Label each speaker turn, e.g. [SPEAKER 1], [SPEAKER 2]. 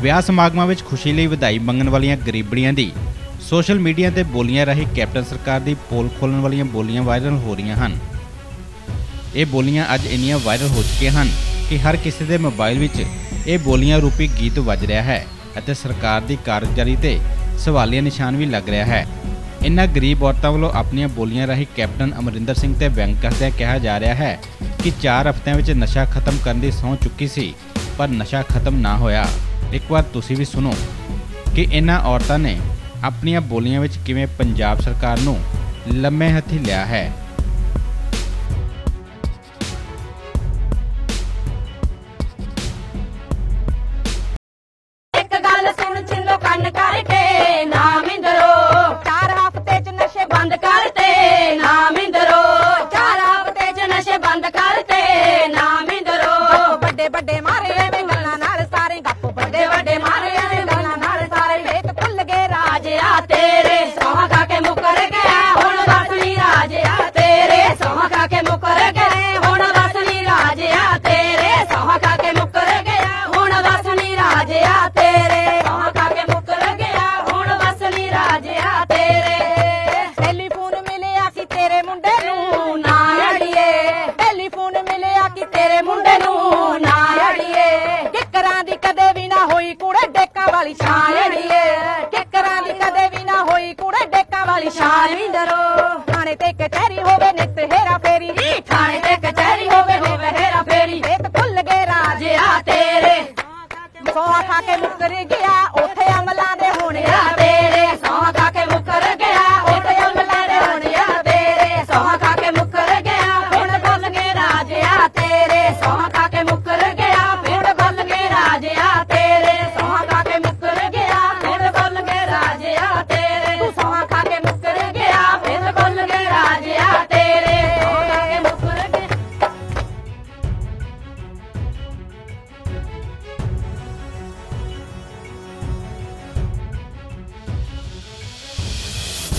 [SPEAKER 1] ਵਿਆਹ ਸਮਾਗਮਾਂ ਵਿੱਚ ਖੁਸ਼ੀ ਲਈ ਵਧਾਈ ਮੰਗਣ ਵਾਲੀਆਂ ਗਰੀਬੜੀਆਂ ਦੀ ਸੋਸ਼ਲ ਮੀਡੀਆ ਤੇ ਬੋਲੀਆਂ ਰਾਹੀਂ ਕੈਪਟਨ ਸਰਕਾਰ ਦੀ ਪੋਲ ਖੋਲਣ ਵਾਲੀਆਂ ਬੋਲੀਆਂ ਵਾਇਰਲ ਹੋ ਰਹੀਆਂ ਹਨ। ਇਹ ਬੋਲੀਆਂ ਅੱਜ ਇੰਨੀਆਂ ਵਾਇਰਲ ਹੋ ਚੁੱਕੀਆਂ ਹਨ ਕਿ ਹਰ ਕਿਸੇ ਦੇ ਮੋਬਾਈਲ ਵਿੱਚ ਇਹ ਬੋਲੀਆਂ ਰੂਪੀ ਗੀਤ ਵੱਜ ਰਿਹਾ ਹੈ ਅਤੇ ਸਰਕਾਰ ਦੀ ਕਾਰਗੁਜ਼ਾਰੀ ਤੇ ਸਵਾਲੀਆ ਨਿਸ਼ਾਨ ਵੀ ਲੱਗ ਰਿਹਾ ਹੈ। ਇਨ੍ਹਾਂ ਗਰੀਬ ਔਰਤਾਂ ਵੱਲੋਂ ਆਪਣੀਆਂ ਬੋਲੀਆਂ ਰਾਹੀਂ ਕੈਪਟਨ ਅਮਰਿੰਦਰ ਸਿੰਘ ਤੇ ਬੈਂਕ ਕਰਦਿਆਂ ਕਿਹਾ ਜਾ ਰਿਹਾ ਹੈ ਕਿ 4 ਹਫ਼ਤਿਆਂ ਵਿੱਚ ਨਸ਼ਾ ਖਤਮ ਕਰਨ ਦੀ ਸਹੁੰ ਚੁੱਕੀ ਸੀ, ਪਰ ਨਸ਼ਾ ਖਤਮ ਨਾ ਹੋਇਆ। ਇੱਕ ਵਾਰ ਤੁਸੀਂ ਵੀ ਸੁਣੋ ਕਿ ਇਹਨਾਂ ਔਰਤਾਂ ਨੇ ਆਪਣੀਆਂ ਬੋਲੀਆਂ ਵਿੱਚ ਕਿਵੇਂ ਪੰਜਾਬ ਸਰਕਾਰ ਨੂੰ ਲੰਮੇ ਹੱਥੀ ਲਿਆ ਹੈ।
[SPEAKER 2] ਕਿੱਕਰਾਂ ਦੀ ਕਦੇ ਵੀ ਨਾ ਹੋਈ ਕੁੜੇ ਡੇਕਾਂ ਵਾਲੀ ਛਾਂ ਅੜੀਏ ਕਿੱਕਰਾਂ ਦੀ ਕਦੇ ਵੀ ਨਾ ਹੋਈ ਕੁੜੇ ਡੇਕਾਂ ਵਾਲੀ ਛਾਂ ਵਿੰਦਰੋ ਥਾਣੇ ਤੇ ਕਚਹਿਰੀ ਹੋਵੇ ਨਿਤ ਹੇਰਾ ਫੇਰੀ। ਥਾਣੇ ਤੇ ਕਚਹਿਰੀ ਹੋਵੇ ਹੋਵੇ ਹੇਰਾ ਫੇਰੀ। ਵੇਤ ਭੁੱਲ ਗਏ ਰਾਜਿਆ ਤੇਰੇ। ਸੋਹਾ ਖਾ ਕੇ ਮੁੱਕਰ ਗਿਆ